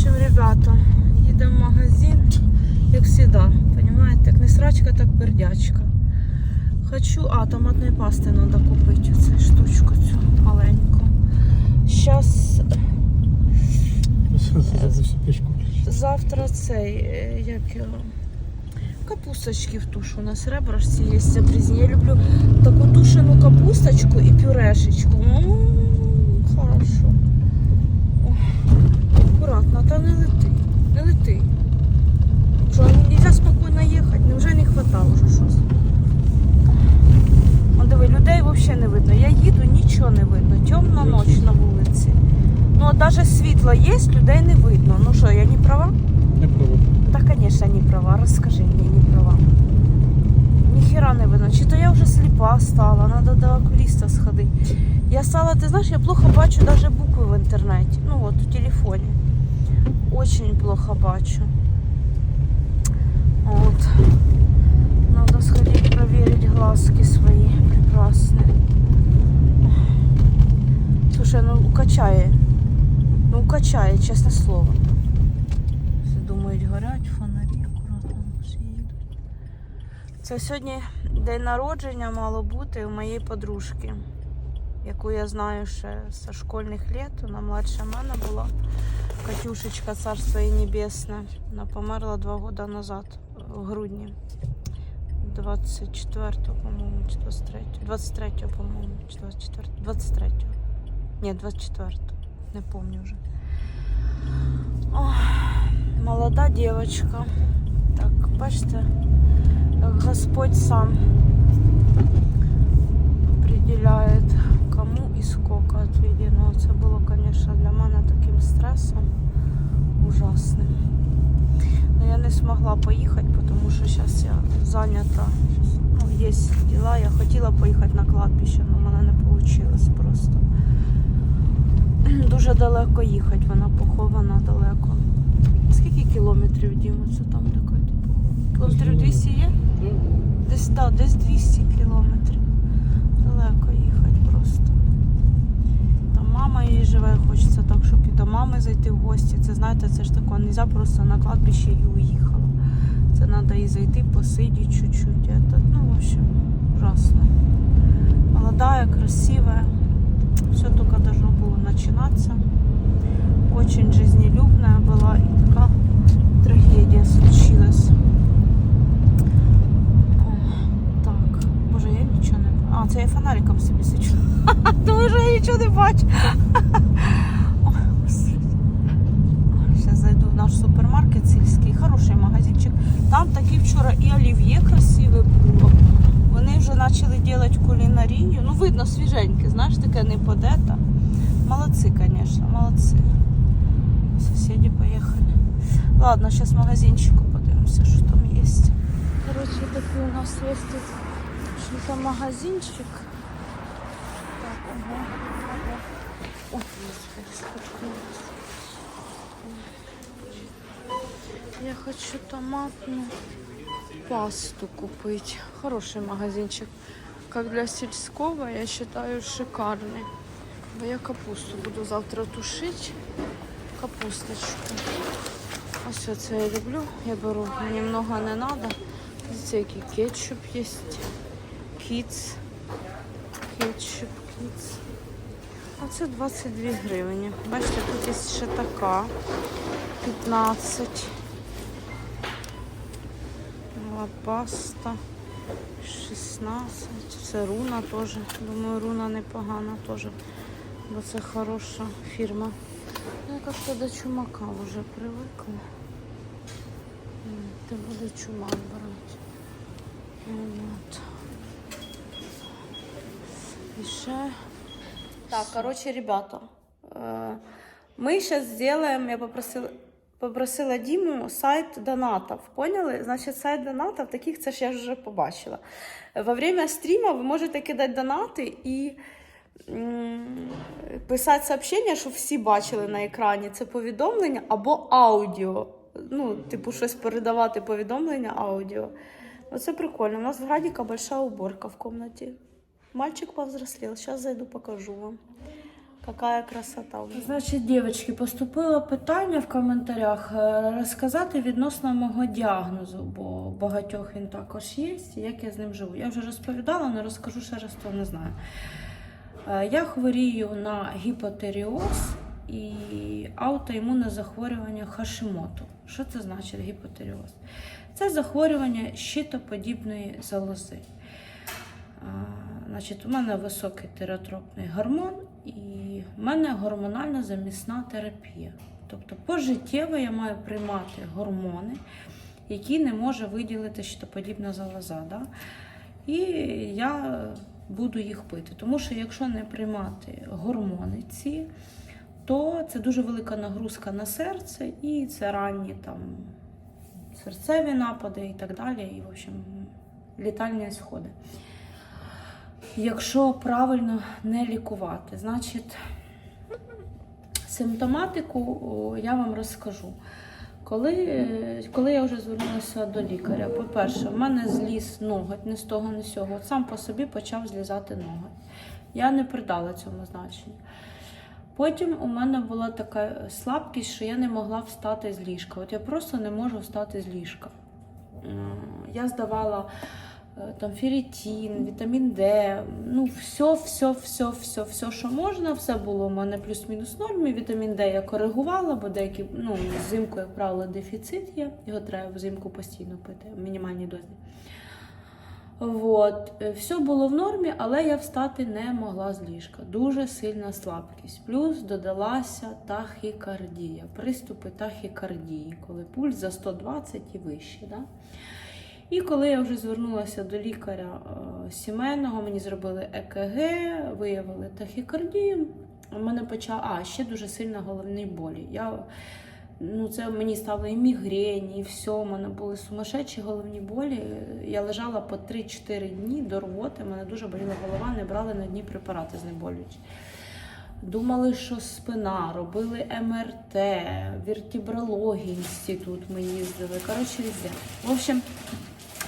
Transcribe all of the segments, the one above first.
общем, ребята, їдемо в магазин, як завжди, понимаете, як не срачка, так пердячка. Хочу, а, томатної пасти треба купити, оцю штучку цю маленьку. Зараз, завтра цей, е, як його, капусточки в тушу. У нас ребрышці є. Я люблю таку тушену капусточку і пюрешечку. М, Хорошо. Ох, Акуратно, та не лети. Не лети. Що, нельзя спокійно їхати? Невже не хватало вже щось? О, диви, людей взагалі не видно. Я їду, нічого не видно. Темна ніч на вулиці. Ну, от навіть світло є, людей не видно. Ну що, я не права? Не пробував. Да, конечно, не права. Расскажи мне, не права. Ніхера не видно. Чи то я вже сліпа стала, надо до окуліста сходити. Я стала, ти знаєш, я плохо бачу даже букви в інтернеті. Ну от, у телефоні. Очень плохо бачу. Вот. Надо сходить проверить глазки свои прекрасные. Слушай, ну укачає. Ну укачає, чесне слово. Всі думають, горять фонарі, акуратно всі їдуть. Це сьогодні день народження мало бути у моєї подружки, яку я знаю ще зі школьних літ. Вона младша мене була. Катюшечка, царство їй небесне. Вона померла два роки назад, в грудні. 24-го, по-моєму, чи 23-го. 23-го, по-моєму, чи 24-го. 23-го. Ні, 24-го. Не пам'ятаю вже. Ох. Молода девочка. Так, бачите, Господь сам определяет, і сколько отведено. Це було, конечно, для мене таким стресом ужасним. Но я не змогла поїхати, тому що зараз я зайнята. Ну, є діла. Я хотіла поїхати на кладбище, але в мене не вийшло просто. Дуже далеко їхати, вона похована далеко. Скільки кілометрів це там така похована? Кілометрів 200 є? Десь, да, десь 200 кілометрів. Далеко їхати просто. Там мама її живе, хочеться так, щоб і до мами зайти в гості. Це знаєте, це ж таке, не можна просто на кладбище і уїхала. Це треба і зайти, посидіти чуть-чуть. Это, ну, в общем, ужасно. Молодая, красивая. Все только должно было начинаться. Очень жизнелюбная была и такая трагедия случилась. О, Так, боже, я нічого не бачу. А, це я фонариком собі свічу. Думаю, що я нічого не бачу. вчора і олів'є красиве було. Вони вже почали робити кулінарію. Ну, видно, свіженьке, знаєш, таке не подета. Молодці, звісно, молодці. Сусіди поїхали. Ладно, в магазинчику подивимося, що там є. Коротше, такий у нас є тут що там магазинчик. Так, ага. Я хочу томатную пасту купить. Хороший магазинчик. Как для сельского, я считаю, шикарный. Бо я капусту буду завтра тушить. Капусточку. Ось це я люблю. Я беру. Мені много не надо. Дивіться, який кетчуп є. Кіц. Кетчуп, кіц. Оце 22 гривні. Бачите, тут є ще така. 15. Паста. 16. Це руна теж. Думаю, руна непогана теж. Бо це хороша фірма. Ну, Я як-то до чумака вже привикла. Ти буду чумак брати. Вот. І ще. Так, короче, ребята. Мы сейчас сделаем, я попросила, попросила Діму сайт донатів. Поняли? Значить, сайт донатів, таких це ж я вже побачила. Во время стріма ви можете кидати донати і писати сообщення, щоб всі бачили на екрані це повідомлення або аудіо. Ну, типу, щось передавати повідомлення аудіо. Оце прикольно. У нас в Градіка большая уборка в комнаті. Мальчик повзрослел. Сейчас зайду, покажу вам. Какая красота. Значить, дівчатки, поступило питання в коментарях е, розказати відносно мого діагнозу, бо багатьох він також є, як я з ним живу. Я вже розповідала, але розкажу ще раз, хто не знає. Е, Я хворію на гіпотеріоз і аутоімунне захворювання Хашимоту. Що це значить гіпотеріоз? Це захворювання щитоподібної залози. Значить, у мене високий тиреотропний гормон і в мене гормональна замісна терапія. Тобто пожиттєво я маю приймати гормони, які не може виділити щитоподібна залоза. Да? І я буду їх пити. Тому що якщо не приймати гормони ці, то це дуже велика нагрузка на серце, і це ранні там серцеві напади і так далі. І, в общем, літальні сходи. Якщо правильно не лікувати, значить симптоматику я вам розкажу. Коли, коли я вже звернулася до лікаря, по-перше, в мене зліз ноготь не з того, не з цього. От сам по собі почав злізати ноготь. Я не придала цьому значення. Потім у мене була така слабкість, що я не могла встати з ліжка. От я просто не можу встати з ліжка. Я здавала там ферритин, вітамін Д, ну все, все, все, все, все, що можна, все було у мене плюс-мінус нормі. Вітамін Д я коригувала, бо деякі, ну, взимку, як правило, дефіцит є. Його треба взимку постійно пити в мінімальній дозі. От, е, все було в нормі, але я встати не могла з ліжка. Дуже сильна слабкість. Плюс додалася тахікардія, приступи тахікардії, коли пульс за 120 і вище. Да? І коли я вже звернулася до лікаря е, сімейного, мені зробили ЕКГ, виявили тахікардію. У мене почав, а ще дуже сильно головні болі. Я, ну, це мені стало і мігрені, і все. У мене були сумасшедші головні болі. Я лежала по 3-4 дні до рвоти. Мене дуже боліла голова, не брали на дні препарати знеболюючі. Думали, що спина, робили МРТ, вертебрології інститут ми їздили. Коротше. В общем,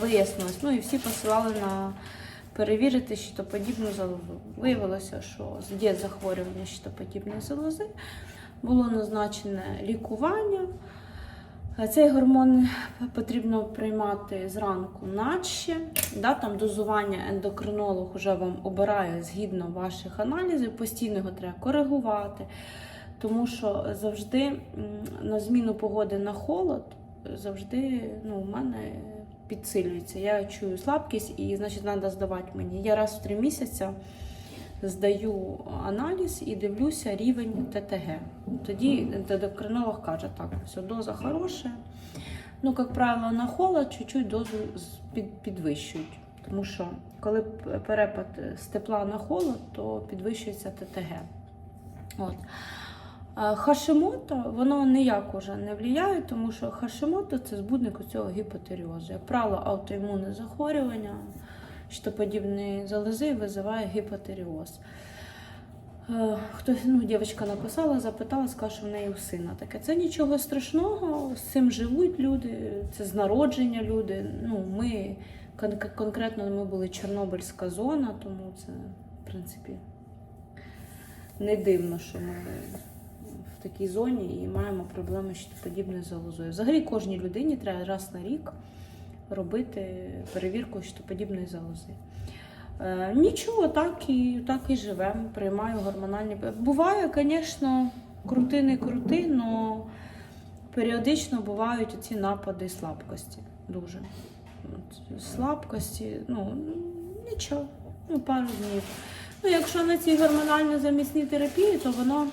вияснилось. Ну і всі посилали на перевірити щитоподібну залозу. Виявилося, що є захворювання щитоподібної залози, було назначене лікування. Цей гормон потрібно приймати зранку наче. Да, там дозування ендокринолог вже вам обирає згідно ваших аналізів, постійно його треба коригувати, тому що завжди на зміну погоди на холод завжди ну, у мене підсилюється. Я чую слабкість і, значить, треба здавати мені. Я раз в три місяці здаю аналіз і дивлюся рівень ТТГ. Тоді ендокринолог каже, так, все, доза хороша. Ну, як правило, на холод чуть-чуть дозу підвищують. Тому що коли перепад з тепла на холод, то підвищується ТТГ. От. А Хашимото, воно ніяк уже не впливає, тому що Хашимото це збудник цього гіпотеріозу. Як правило, аутоімунне захворювання, щитоподібної залози визиває гіпотеріоз. Е, Хтось, ну, дівчинка написала, запитала, сказала, що в неї у сина таке. Це нічого страшного, з цим живуть люди, це з народження люди. Ну, ми кон- конкретно ми були Чорнобильська зона, тому це, в принципі, не дивно, що ми такій зоні і маємо проблеми з щитоподібною залозою. Взагалі кожній людині треба раз на рік робити перевірку щитоподібної залози. Е, нічого, так і, так і живемо, приймаю гормональні. Буває, звісно, крути не крути, але періодично бувають ці напади слабкості. Дуже. Слабкості, ну, нічого, ну, пару днів. Ну, якщо на цій гормонально замісній терапії, то воно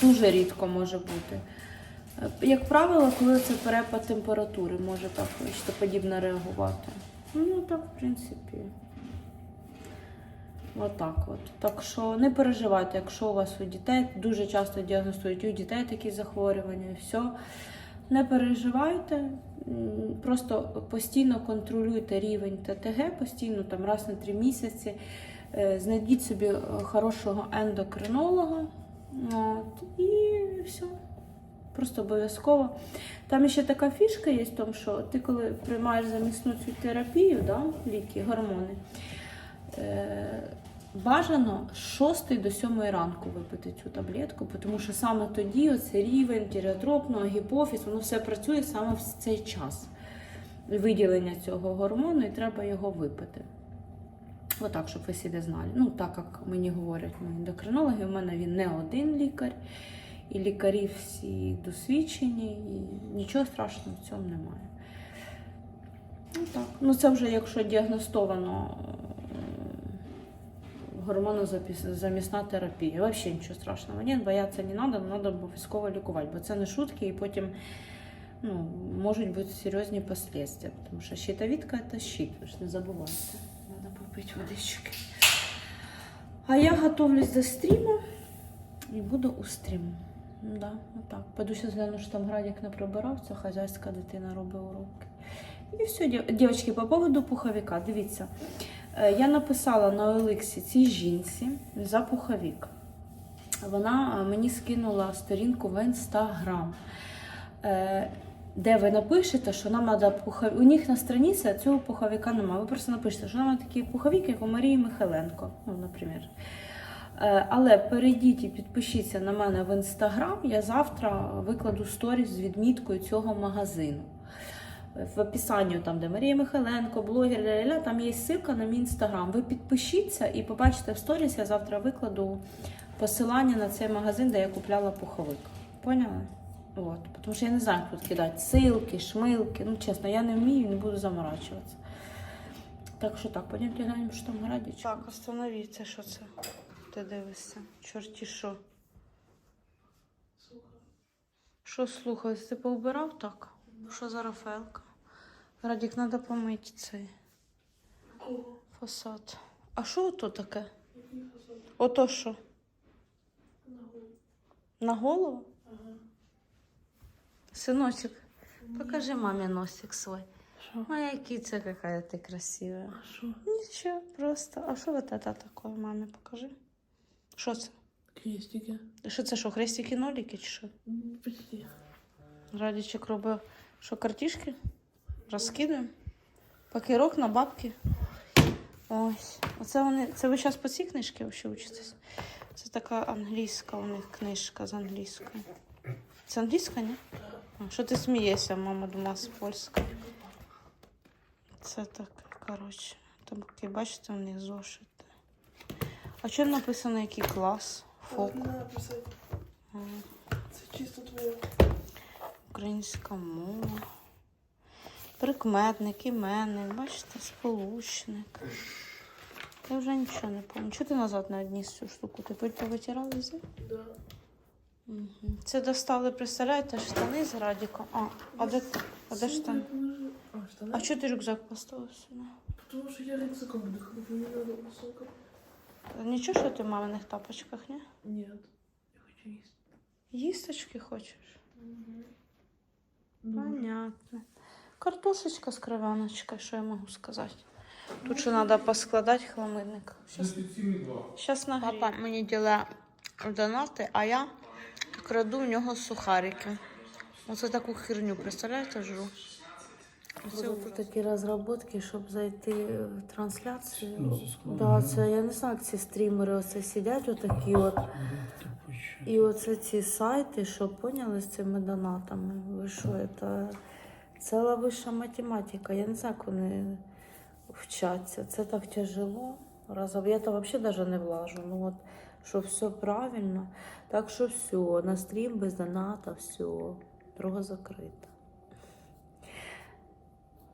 дуже рідко може бути. Е, Як правило, коли це перепад температури, може так подібно реагувати. Ну, так, в принципі. Отак от. Так що не переживайте, якщо у вас у дітей дуже часто діагностують у дітей такі захворювання, і все. Не переживайте, просто постійно контролюйте рівень ТТГ, постійно там раз на три місяці. Е, Знайдіть собі е, хорошого ендокринолога. От, і все. Просто обов'язково. Там ще така фішка є в тому, що ти коли приймаєш замісну цю терапію, да, ліки, гормони, е, Бажано з 6 до 7 ранку випити цю таблетку, тому що саме тоді оцей рівень тіреотропного, гіпофіз, воно все працює саме в цей час виділення цього гормону, і треба його випити. Отак, щоб ви собі знали. Ну, так як мені говорять мої ендокринологи, у мене він не один лікар, і лікарі всі досвідчені, і нічого страшного в цьому немає. Ну так. Ну це вже якщо діагностовано е, гормонозамісна терапія. Взагалі нічого страшного. Ні, боятися не треба, треба обов'язково лікувати, бо це не шутки, і потім ну, можуть бути серйозні последствия. Тому що щитовідка це щит, ви ж не забувайте. Попити водички. А я готовлюсь до стріму і буду у стріму. Да, отак. Пойду зараз гляну, що там Градік не прибирав, це хазяйська дитина робить уроки. І все, дівчатки, по поводу пуховика, дивіться. Е, Я написала на Олексі цій жінці за пуховик. Вона е, мені скинула сторінку в інстаграм, де ви напишете, що нам треба пуховик. У них на страниці цього пуховика немає. Ви просто напишете, що нам такий пуховик, як у Марії Михайленко, ну, наприклад. Е, Але перейдіть і підпишіться на мене в інстаграм. Я завтра викладу сторіс з відміткою цього магазину. В описанні, там, де Марія Михайленко, блогер, ля-ля-ля, там є ссылка на мій інстаграм. Ви підпишіться і побачите в сторіс, я завтра викладу посилання на цей магазин, де я купляла пуховик. Поняли? От. Тому що я не знаю, як тут кидати ссылки, шмилки. Ну, чесно, я не вмію, не буду заморачуватися. Так що так, пойдемте глянемо, що там градічка. Так, остановіться, що це? Ти дивишся. Чорті що. Що слухай, ти поубирав так? Що за Рафаелка? Радік, треба помити цей фасад. А що ото таке? Ото що? На голову? Синочек, покажи мамі носик свой. Моя киця какая ты красивая. Що? Ничего, просто. А що вот это такое, мамі, покажи. Що це? Крестики. Що це що, хрестики ноліки чи що? Почти. Радічок робить, що картішки? Розкидаємо. Пакірок на бабки. Ось. Оце вони. Це ви зараз по цій книжці взагалі учитесь? Це така англійська у них книжка з англійської. Це англійська, ні? Що ти смієшся, мама думала з польської. Це так, коротше. Там, такі, бачите, у них зошити. А що написано, який клас? Фок. Це чисто твоє. Українська мова. Прикметник, іменник, бачите, сполучник. Я вже нічого не пам'ятаю. Чого ти назад не одніс цю штуку? Ти повитирала везде? Да. Угу. Це достали, представляєте, штани з радіком. А, а де, а де штани? А, штани? А чого ти рюкзак поставив сюди? Тому що я рюкзаком буду ходити, мені треба високо. Нічого, що ти в маминих тапочках, ні? Ні, я хочу їсти. Їсточки хочеш? Ну, Понятно. Картошечка з кров'яночкою, що я можу сказати? Тут ще треба поскладати хламидник. Щас нагрію. Папа мені ділає донати, а я краду в нього сухарики. Оце таку херню, представляєте, жру. Це такі розробки, щоб зайти в трансляцію. Да, це я не знаю, як ці стрімери оце сидять, отакі от. І оце ці сайти, що поняли з цими донатами. Ви що, це ціла вища математика. Я не знаю, як вони вчаться. Це так тяжело. Разом я то взагалі навіть не влажу. Ну от, що все правильно. Так що все, на стрім без доната, все, дорога закрита.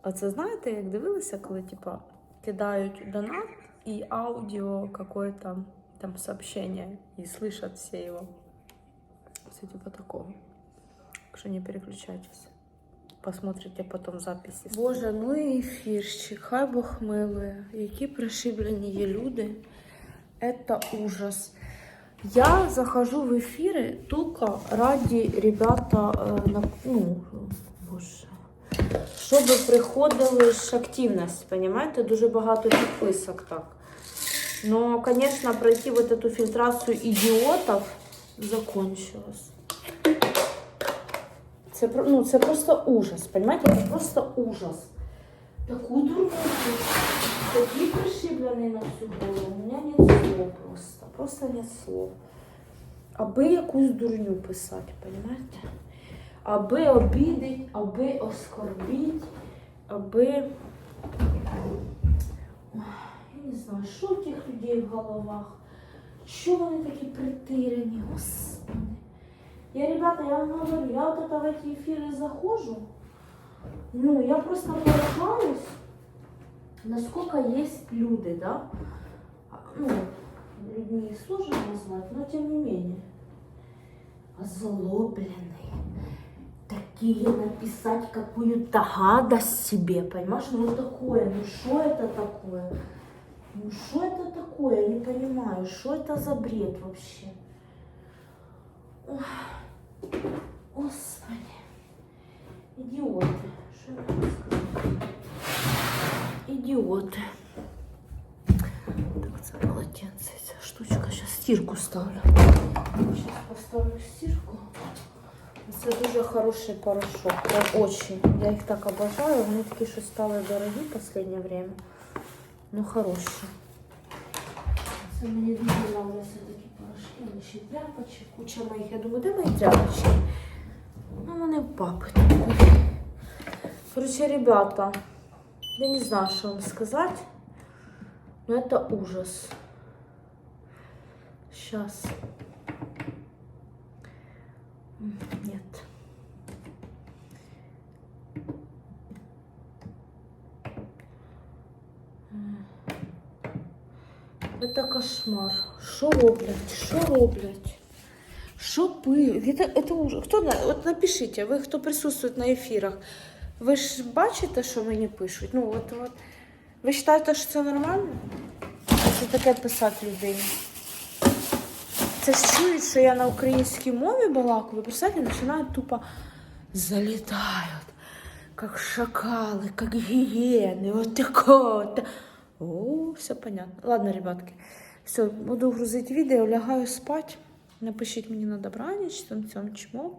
А це знаєте, як дивилися, коли типа кидають донат і аудіо какое-то там сообщение, і слышат все его. Це типа такого. Так що не переключайтесь. Посмотрите потом записи. Боже, ну і ефірщик, хай Бог милує. Які пришиблені є люди. Это ужас. Я захожу в эфиры только ради ребята, э, на, ну, боже, щоб приходили ж активність, понимаете? Дуже багато підписок так. Но, конечно, пройти вот эту фильтрацию идиотов закончилось. Це, про- ну, це просто ужас, понимаете? Це просто ужас. Таку дурню. такий пришиблений на всю голову. У мене нет слов просто. Просто нет слов. Аби якусь дурню писати, понимаете? Аби обідить, аби оскорбить, аби. Ой, Я не знаю, що в тих людей в головах. Що вони такі притирені, господи. Я, ребята, я вам говорю, я вот это в эти эфиры захожу, ну, я просто поражаюсь, насколько есть люди, да, А, ну, людьми сложно назвать, но тем не менее, озлобленные, такие написать какую-то гадость себе, понимаешь, ну такое, ну что это такое? Ну что это такое? Я не понимаю, что это за бред вообще? Ой, Господи, идиоты. Идиоты. Так, це полотенце, штучка. Сейчас стирку ставлю. Сейчас поставлю стирку. Це дуже хороший порошок. Прям очень. Я їх так обожаю. Вони такі що стали дорогі в останнє время. Ну, хороші. Це мені дуже нравляться такі порошки. Вони ще й тряпочок, куча моїх. Я думаю, де мої тряпочки? Ну, вони в папи такої. Короче, ребята, я не знаю, что вам сказать, но это ужас. Сейчас. М, Нет. М. Это кошмар. Що роблять? Що роблять? Що пи? Это, это ужас. Хто на- от напишіть, ви хто присутствує на ефірах. Ви ж бачите, що мені пишуть? Ну, от, от. Ви вважаєте, що це нормально? Це таке писати людині. Це ж що я на українській мові балакаю, ви представляєте, починають тупо залітають, як шакали, як гієни, от. О, все понятно. Ладно, ребятки, все, буду грузити відео, лягаю спати. Напишіть мені на добраніч, там цьому чмок.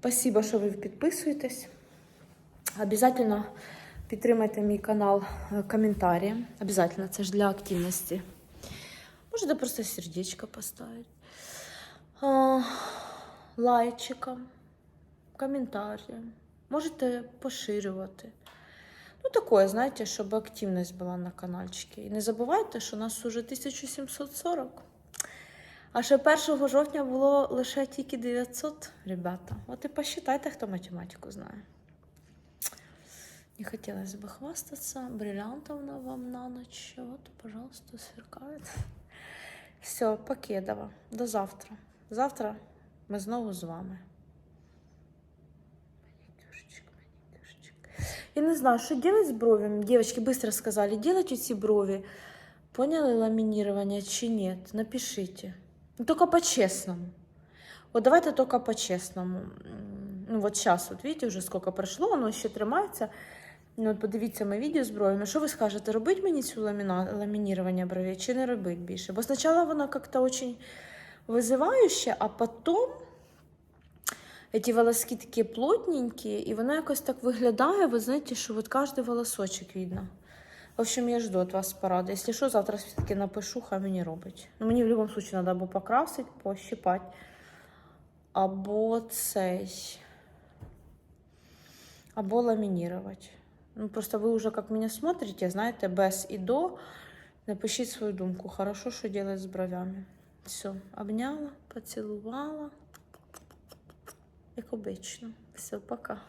Спасибо, що ви підписуєтесь. Обязательно підтримайте мій канал е, коментарем. Обязательно, це ж для активності. Можете просто сердечко поставити. Лайчиком, коментарем. Можете поширювати. Ну, такое, знаєте, щоб активність була на каналчикі. І не забувайте, що нас уже 1740. А ще 1 жовтня було лише тільки 900, ребята. От і посчитайте, хто математику знає. Не хотелось бы хвастаться. Бриллиантовна вам на ночь. Вот, пожалуйста, сверкает. Все, Покедова. До завтра. Завтра ми знову з вами. Манікюрчик, манікюрчик. Я не знаю, що делать з бровями. Девочки быстро сказали, делать эти брови. Поняли ламинирование чи нет? Напишите. Ну, только по-честному. Вот давайте только по-честному. М, Ну, вот сейчас, вот видите, уже сколько пройшло, воно ще тримається. Ну, от подивіться моє відео з. Що ви скажете, робить мені цю ламіна... ламінірування бровей чи не робить більше? Бо спочатку воно як-то очень визивающе, а потім ці волоски такі плотненькі, і воно якось так виглядає, ви знаєте, що от кожен волосочок видно. В общем, я жду від вас поради. Якщо що, завтра все-таки напишу, хай мені робить. Ну, мені в будь-якому випадку треба або покрасити, пощипати, або цей, або ламінірувати. Ну, просто ви вже, як мене смотрите, знаєте, без і до, напишіть свою думку. Хорошо, що делать з бровями. Все, обняла, поцілувала. Як обично. Все, пока.